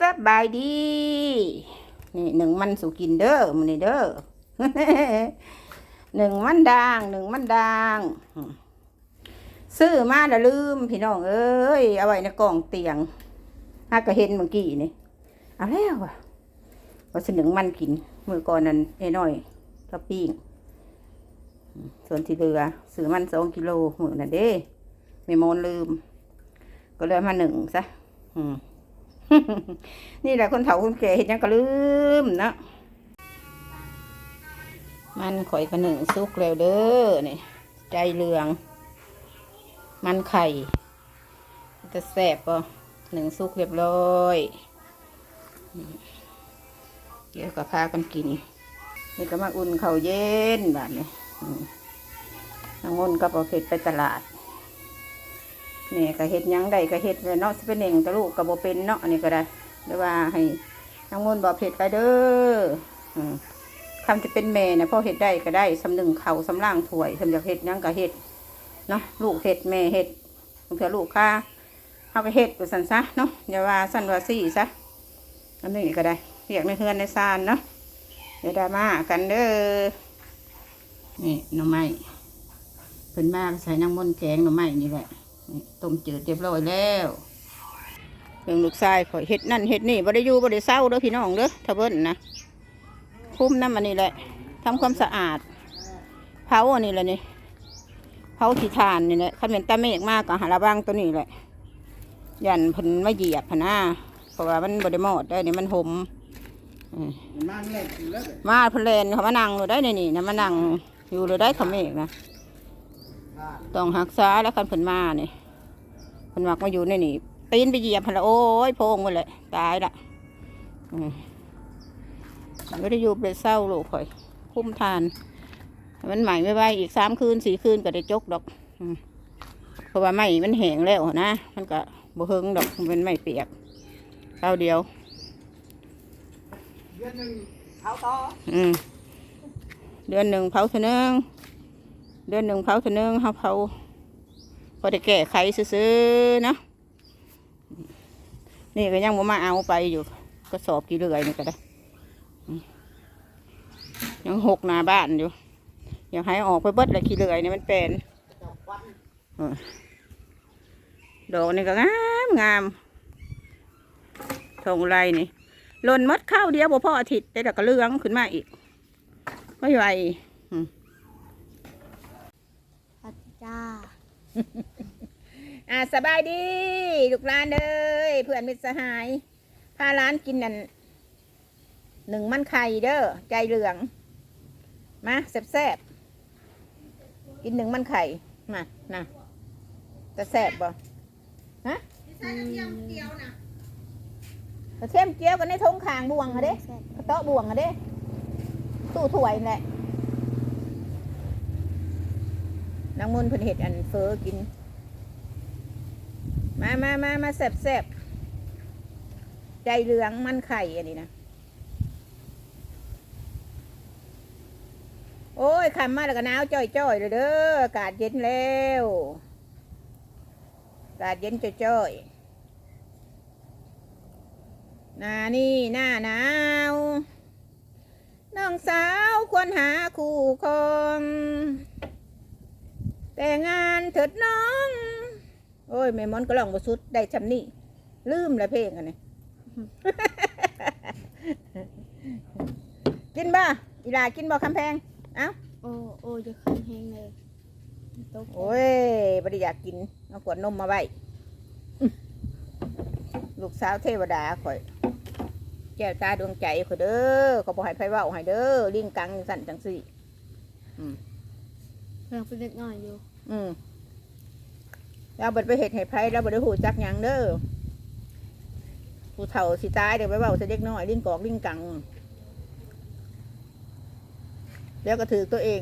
สบายดี นี่หนึ่งมันสุกินเด้อมันนี่เด้อหนึ่งมันด่างหนึ่งมันด่างซื้อมาแล้วลืมพี่น้องเอ้ยเอาไว้ในกล่องเตียงหากะเห็นเมื่อกี้นี่เอาแล้วอะว่าสิหนึ่งมันกินมือก่อนนั้นไอ้น้อยก็ปิ้งส่วนที่เหลือซื้อมันสองกิโลมือนั่นเด้ไม่มนลืม ก็เลยมาหนึ่งซะอืม นี่แหละคนเฒ่าคนแก่เห็นยังก็ลืมเนาะมันข่อยกระหนึ่งสุกแล้วเด้อนี่ใจเหลือง มันไข่จะแสบปะหนึ่งสุกเรียบร้อยเดี๋ยวก็พากันกินนี่ก็มาอุ่นเข้าเย็นแบบนี้น้องมนก็ประเภทไปตลาด นี่ก็เฮ็ดยังได้ก็เฮ็ดเนาะสิเป็นเองตะลูกก็บ่เป็นเนาะอันนี้ก็ได้หรือว่าให้น้ำมนบอกเฮ็ดไปเด้อคำจะเป็นแม่นะพ่อเฮ็ดได้ก็ได้สำหนึ่งเขาสำล่างถวยสำอยากเฮ็ดยังก็เฮ็ดเนาะลูกเฮ็ดแม่เฮ็ดบางเทื่อลูกค้าเฮาก็เฮ็ดไปสั่นซะเนาะอย่าว่าสันว่าซี่ซะอันนี้ก็ได้เรียกในเฮือนในซานเนาะเดี๋ยวดราม่ากันเด้อนี่หน่อไม้เพิ่นมากใส่น้ำมนแกงหน่อไม้นี่แหละ ต้มจืดเรียบร้อยแล้วเรื่องลูกชายข่อยเฮ็ดนั่นเฮ็ดนี่บ่ได้อยู่บ่ได้เศร้าเด้อพี่น้องเด้อถ้าเบิ่นนะคุ้มน้ำอันนี้แหละทำความสะอาดเผาอันนี้แหละนี่เผาขี้ทานนี่แหละคันเป็นตาเมฆมากก็หาระบังตัวนี้แหละ ยันเพิ่นมาเหยียบพะนะเพราะว่ามันบ่ได้หมดได้นี่มันหมอืมมาเล่นแล้วมาเพนเลนเขามานั่งอยู่ได้นี่นี่นะมานั่งอยู่เลยได้เขาเมฆนะต้องหักษาแล้วคันเพิ่นมาเนี่ย เพิ่นมักมาอยู่ในนี่ปีนไปเหยียบพันละโอ้ยโพงไปเลยตายละอืมไม่ได้อยู่เป็นเศร้าลูกข่อย คุ้มทาน มันใหม่ไม่ไหวอีกสามคืนสี่คืนก็ได้จกดอกอืมเพราะว่าไม้มันแห้งแล้วนะ มันก็บ่เฮิงดอกมันเป็นไม้เปียกเท่าเดียวเดือนหนึ่งเท้าต่ออืมเดือนหนึ่งเผาเท่านึงเดือนหนึ่งเผาเท่านึงเขาเผา พอได้แก้ไขซื้อๆเนาะนี่ก็ยังบ่มาเอาไปอยู่ ก็สอบกี่เรื่อยนี่ก็ได้ ยังหกหน้าบ้านอยู่อยากให้ออกไปเบิดเลยขี้เลื่อยนี่มันเป็นดอกนี่ก็งามงามทองไรนี่หล่นหมดข้าวเดียวบ่พออาทิตย์ได้แต่ก็เลื้องขึ้นมาอีกไม่ไหว พัดจ้า อ่าสบายดีลูกหลานเอ้ยเพื่อนมิตรสหายพาร้านกินนั่นหนึ่งมันไข่เด้อใจเหลือง มาแซ่บๆกินหนึ่งมันไข่มานะจะแซ่บบ่ฮะกระเทียมเจียวกันในทงคางบวงอะเด้แซ่บกระเตาะบวงอะเด้ตู้ถ้วยนั่นแหละ นางมนเพิ่นเห็ดอันเฟอกิน มามามามาแซ่บแซ่บใจเหลืองมันไข่อันนี้นะ โอ้ยคำมาแล้วก็หนาวจ้อยจ้อยๆเลยเด้ออากาศเย็นแล้วอากาศเย็นจ้อยจ้อยๆหน้านี่หน้าหนาวน้องสาวควรหาคู่ครอง แต่งานเถิดน้อง โอ้ยแม่มอนก็ลองบสุดได้ชำนี่ลืมละเพลงอันนี้กินบ่อีหลากินบ่คำแพงเอ้าโอ้โอ้จะขึ้นแห้งเลยตกโอ้ยบริอยากกินเอาขวดนมมาไว้อื้อลูกสาวเทวดาข่อยแก้วตาดวงใจข่อยเด้อเขาบอกให้ไผเว้าให้เด้อลิงกังสั่นจังสี่เราเป็นเด็กน้อยอยู่อืมเราเบิดไปเห็ดให้ไผเราเบิดได้หูจักหยังเด้อผู้เฒ่าสิตายเดี๋ยวไปเว้าจะเด็กน้อยลิ้งกอกลิ้งกัง แล้วก็ถือตัวเอง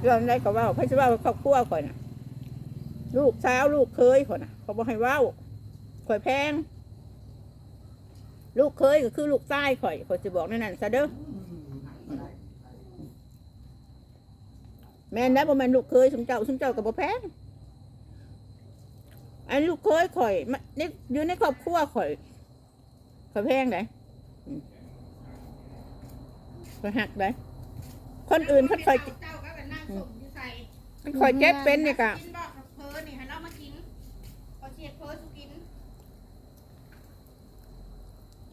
เรื่องใดก็เว่าพื่อจะว่าครอบครัวข่อยน่ะลูกสาวลูกเคยข่อยน่ะเขาบอกให้ว่าข่อยแพง ลูกเคยก็คือลูกใต้ข่อยข่อยจะบอกนั่นนั่นซะเด้อแม่นนะบ่แม่นลูกเคยสมเจ้าสมเจ้ากับบ่แพงอันลูกเคยข่อยมานี่อยู่ในครอบครัวข่อยข่อยแพงได้อืมข่อยหักได้คนอื่นเขาข่อยเจ้าก็เป็นนั่งส่งอยู่ใส่มันข่อยเจ็บเป็นนี่กะกินบอกเพอนี่ให้เรามากินพอเชียดเพอสุกิน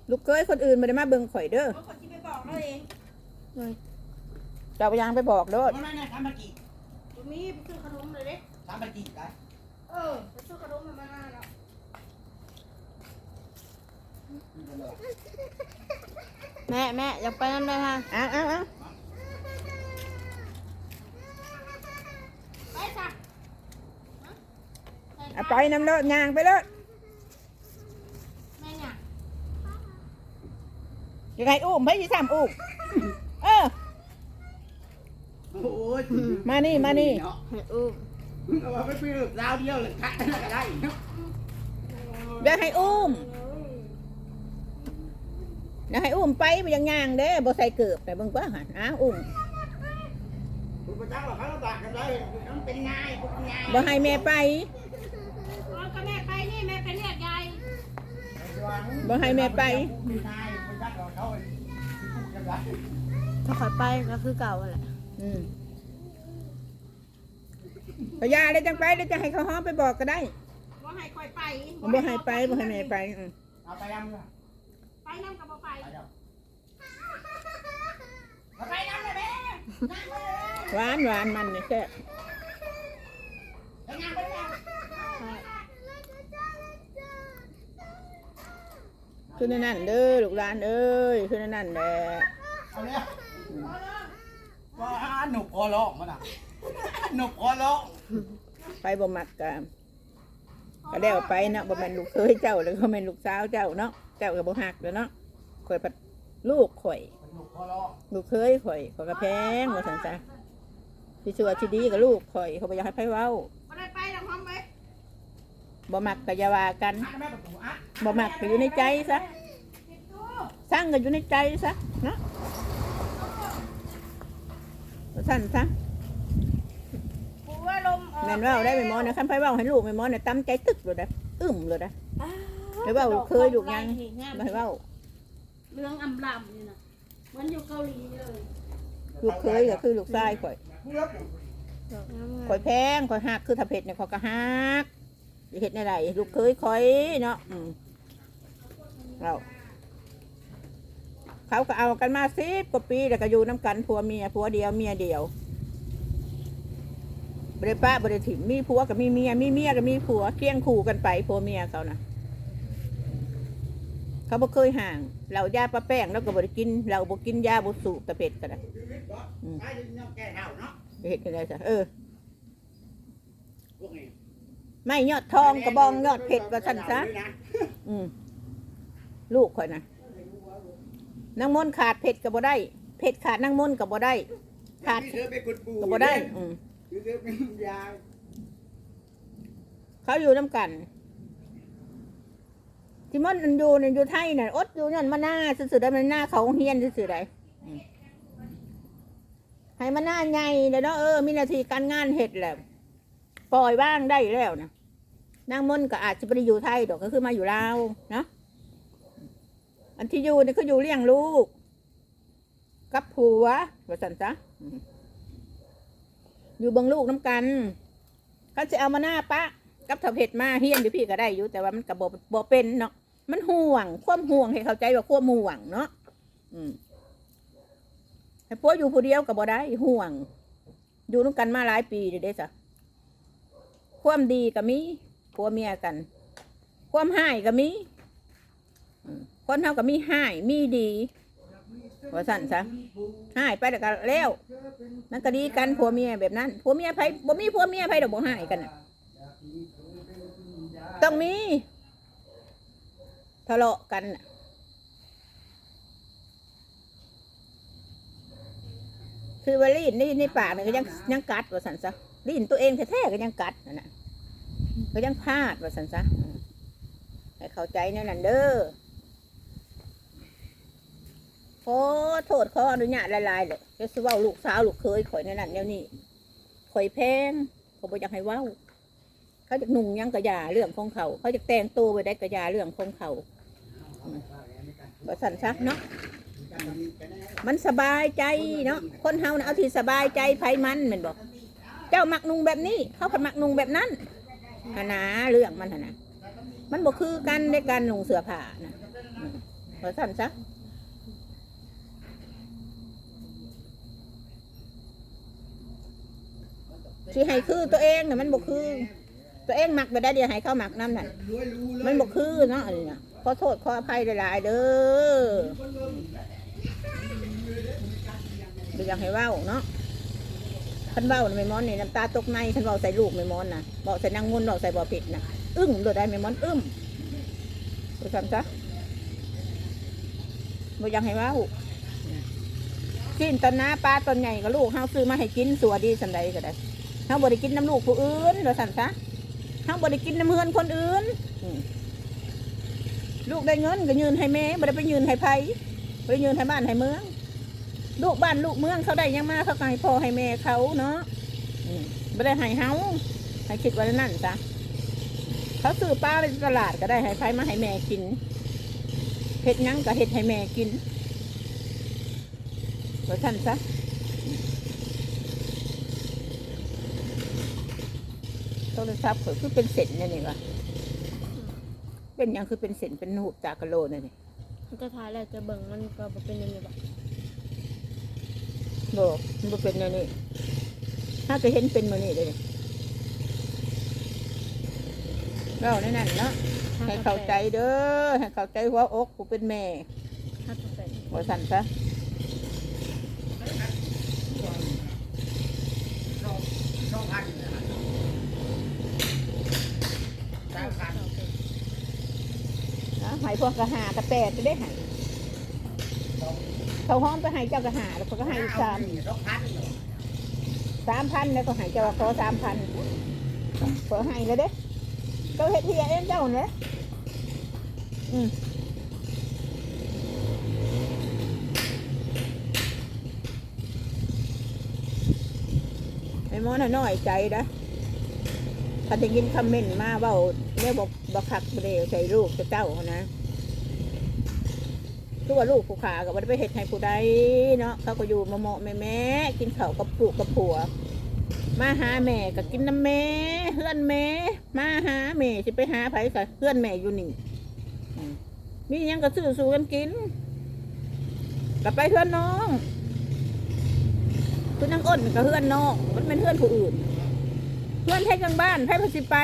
ลูกเคยคนอื่นไม่ได้มาเบิ่งข่อยเด้อเพราะคนที่ไปบอกเราเองเลยเจ้าไปยังไปบอกเด้อเพราะนั่นน่ะทำมากี่ตรงนี้ไปซื้อขนมเลยเด้ทำมากี่ได้เออไปซื้อขนมมามาแล้วแม่แม่อยากไปนั่นเลยฮะอ้าวอ้าวอ้าวไปจ้ะเอาไปน้ำเลิศยางไปเลย แม่เนี่ย ยังไงอุ้มไปที่สามอุ้มเออ โอ้ยมานี่มานี่ เนาะให้อุ้มเอาไปปีลูกดาวเดียวเลยคัดก็ได้เนาะเดี๋ยวให้อุ้มเดี๋ยวให้อุ้มไปไปยังยางเด้บ่ใส่เกือบแต่เบิ่งว่าหันอ้าวอุ้มคุณประจักษ์ว่าเขาลำบากกันได้มันเป็นนายคุณนายบ่ให้แม่ไปเอาก็แม่ไปนี่แม่ไปเรียกยายบ่ให้แม่ไปมีนาย ประจักษ์ว่าเขาเป็นผู้จัดการถ้าขอยไปก็คือเก่าแหละอืมพยาได้จังไปได้จะให้เขาห้องไปบอกก็ได้ว่าให้คอยไปบ่ให้ไปบ่ให้แม่ไปอืมเอาไปยังเลยไปนั่งกับบ่ไปไปเดี๋ยวเอาไปยังเลยแม่นั่งเลยหวานหวานมันนี่แค่ ไปยังไปยัง คือในนั่นเด้อลูกหลานเอ้ยคือในนั่นแหละเอาเลยว่าหนุกคอร้องมันอะหนุกคอร้องไปบ่มักกะก็แล้วไปเนาะบ่แม่นลูกเคยเจ้าหรือบ่แม่นลูกสาวเจ้าเนาะเจ้าก็บ่ฮักเด้อเนาะข่อยพัดลูกข่อย หนุกคอร้องลูกเคยข่อยข่อยก็แพงว่าซั่นซะที่ชั่วที่ดีกับลูกข่อยเขาบ่อยากให้ไผเว้า บ่ได้ไปดอกหอมไป บ่มักก็อย่าว่ากันอัดแม่ประตูอัดบ่มักก็อยู่ในใจซะปิดตู้สร้างก็อยู่ในใจซะเนาะว่าซั่นซะปูว่าลมออกแม่นเว้าได้แม่หมอนะคันไผเว้าให้ลูกแม่หมอน่ะตำใจตึกเลยนะอึ้มเลยนะไม่เว้าลูกเคยลูกยังบ่ให้เว้าเรื่องอำลำนี่นะเหมันอยู่เกาหลีเลยลูกเคยก็คือลูกชายข่อยเลือกข่อยแพงข่อยหักคือถ้าเผ็ดเนี่ยข่อยก็หักสิ เฮ็ดในไรลูกเคยข่อยเนาะเราเขาก็เอากันมาสิบกว่าปีแล้วก็อยู่น้ำกันผัวเมียผัวเดียวเมียเดียวบริป้าบริถิ่มมีผัวกับมีเมียมีเมียกับมีผัวเคี่ยงคู่กันไปผัวเมียเขานะเขาบ่เคยห่าง เรายาปลาแป้งแล้วก็บริกิน เราบ่กินยาบ่สูบตะเผ็ดกันนะเนาะแก่เท่าเนาะเห็ดกันได้จ้ะเออพวกนี้ ไม่ยอดทองกระบองยอดเผ็ดว่าสั่นซะอืมลูกข่อยนะนางมนต์ขาดเผ็ดกับบ่ได้เผ็ดขาดนางมนต์กับบ่ได้ ขาดเธอไปกดปูกับบ่ได้ อืมเธอเป็นยาเขาอยู่น้ำกันที่มันอยู่เนี่ยอยู่ไทยน่ะอดอยู่นั่นมาหน้าสุดๆได้มันหน้าเขาเฮียนสุดๆได้อืมให้มันหน้าใหญ่เลยเนาะเออมีหนาทีการงานเห็ดแล้วปล่อยบ้างได้แล้วนะ นางมนก็อาจจะไปอยู่ไทยดอกก็คือมาอยู่ลาวเนาะอันที่อยู่นี่คืออยู่เลี้ยงลูก กับผัวว่าสันจ้ะอยู่เบังลูกน้ำกันเขาจะเอามาหน้าปะ กับถ้าเผ็ดมาเฮียนอยู่พี่ก็ได้อยู่แต่ว่ามันกับบบเป็นเนาะมันห่วง ควมห่วงให้เข้าใจว่าควมห่วงเนาะอืมให้ผัวอยู่ผู้เดียวก็บ่ได้ห่วง อยู่น้ำกันมาหลายปีเด้เด้จ้ะความดีก็มี ผัวเมียกัน ความให้ก็มีคนเฮาก็มีให้มีดีว่าสั่นซะให้ไปแล้วก็แล้วนั่นก็ดีกันผัวเมียแบบนั้นผัวเมียไผบ่มีผัวเมียไผดอกบ่ให้กันต้องมีทะเลาะกันคือว่าลีนนี่ในปากเนี่ยก็ยังยังกัดว่าสันซะลีนตัวเองแท้ๆก็ยังกัดนั่นน่ะ ก็ยังพลาดว่าสันซะให้เข้าใจแนั่นนั่นเด้อขอโทษขออนุญาตหลายๆเลยจะสิเว่าลูกสาวลูกเคยข่อยแนั่นนั่นแนวนี้ข่อยแพงเขาบอกอยากให้ว้าเขาจะนุ่งยังกระยาเรื่องของเขาเขาจะแต่งตัวไปได้กระยาเรื่องของเขาบสันซักเนาะมันสบายใจเนาะคนเฮานะเอาที่สบายใจไผมันแมันบอก เจ้ามักนุ่งแบบนี้ เขาผัดมักนุ่งแบบนั้น หนาเรื่องมันหนนะมันบ่คือกันในการนุ่งเสื้อผ้านะอืมบ่สั่นซักสิให้คือตัวเองน่ะมันบ่คือ ตัวเองมักไปได้เดียวให้เข้ามักน้ำนั่นมันบ่คือเนาะอันนี้น่ะขอโทษขออภัยหลายๆเด้อบ่อยากให้เว้าเนาะ คันเว้าน่ะไม่มอนนี่น้ำตาตกในคันเว้าใส่ลูกไม่มอนนะบอกใส่นางงุนบอกใส่บ่อผิดนะอึ้งโดดได้ไม่มอนอึ้มดูซ้ำซะบ่ยากให้ว้ากินตอนน้าปลาตอนใหญ่กับลูกเฮาซื้อมาให้กินสัวดีสันใดก็ได้เฮาบ่ได้กินน้ำลูกผู้อื่นเราสั่นซะเฮาบ่ได้กินน้ำเฮือนคนอื่นลูกได้เงินก็ยืนให้แม่บ่ได้ไปยืนให้ไผบ่ได้ยืนให้บ้านให้เมือง ลูกบ้านลูกเมืองเขาได้ยังมาเขาก็ให้พ่อให้แม่เขาเนาะอืมบ่ได้ให้เฮาให้คิดว่านั่นซะเขาซื้อปลาไปตลาดก็ได้ให้ไผมาให้แม่กินเฮ็ดยังก็เฮ็ดให้แม่กินว่าสั่นซะโทรศัพท์ข่อยคือเป็นเส้นนี่นี่วะเป็นยังคือเป็นเส้นเป็นหูบจากกะโลนี่นี่มันก็ท้ายแล้วจะเบิ่งมันก็เป็นอย่างนี้บ่ บอกมันบ่เป็นแนวนี่ถ้าก็เห็นเป็นมานี่เลยเราในนั้นเนาะให้เข้าใจเด้อให้เข้าใจหัวอกผู้เป็นแม่ถ้าก็เป็นหัวสั่นซะช่องพันนะฮะสามพันนะใหายพวกกระหากระแตจะได้ใหาย เขาห้องไปใหายเจ้ากระหาแล้วเขาก็ใหายอีกสามสามพันแล้วก็ใหายเจ้าขอสามพันขอให้แล้วเด้เจ้าเฮ็ดเฮียเองเจ้าเนี่ยอืมไอ้มอน่ะน้อยใจนะถ้าได้ยินคอมเมนต์มาว่าเนี่ยบอกบักคักบ่เดวใส่ลูกจะเจ้านะ คือว่าลูกผู้ขากับว่าไปเห็ดให้ผู้ใดเนาะเขาก็อยู่มาเหมาะแม่แม่กินเขากับปลูกกับผัว มาหาแม่ก็กินน้ำแม่เพื่อนแม่มาหาแม่สิไปหาไผกับเพื่อนแม่อยู่นี่มียังก็ซื้อสู่กันกินกลับไปเพื่อนน้องคือนางอ้นกับเพื่อนน้องมันเป็นเพื่อนผู้อื่น เพื่อนให้กลางบ้านให้พาสิไป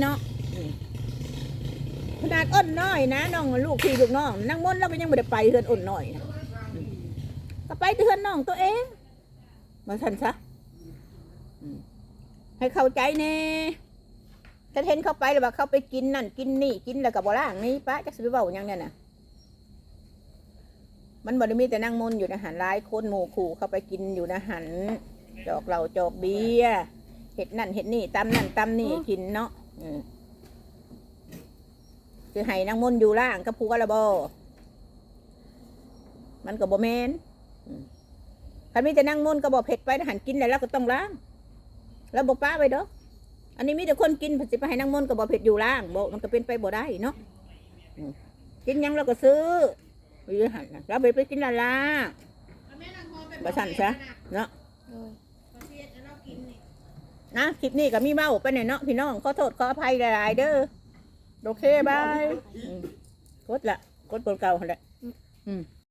เนาะ ขนาดอ้นน้อยนะน้องลูกพี่ลูกน้องนางมนต์เราก็ยังไม่ได้ไปเพื่อนอ้นน้อยนะอืมก็ไปเพื่อนน้องตัวเองมาทันซะให้เข้าใจแน่ถ้าเห็นเขาไปแล้วว่าเขาไปกินนั่นกินนี่กินแล้วกับบล่างนี่ป้าจะซื้อเบาหยังเนี่ยนะมันบ่ได้มีแต่นั่งมนต์อยู่นะหันหลายคนหมู่ขู่เข้าไปกินอยู่นะหันจอกเหล้าจอกเบียเห็ดนั่นเห็ดนี่ตำนั่นตำนี่กินเนาะอืม คือให้นั่งมนต์อยู่ล่างกับผู้กระบอมันก็บ่แมนอืมคันมีแต่นั่งมนต์ก็บ่เผ็ดไปนะหันกินแล้วเราก็ต้องล้างแล้วบ่ป้าไปเด้ออันนี้มีแต่คนกินผัดสิไปให้นั่งมนต์ก็บ่เผ็ดอยู่ล่างบ่มันก็เป็นไปบ่ได้เนาะอืมกินหยังเราก็ซื้อไปยืนหันน่ะเราไปไปกินละลาบะสั่นซะเนาะโดยนะคลิปนี้ก็มีเบ้าไปเนี่ยเนาะพี่น้องขอโทษขออภัยหลายๆเด้อ โอเคบายอืมกดละกดกดเก่าหั่นแหละอืม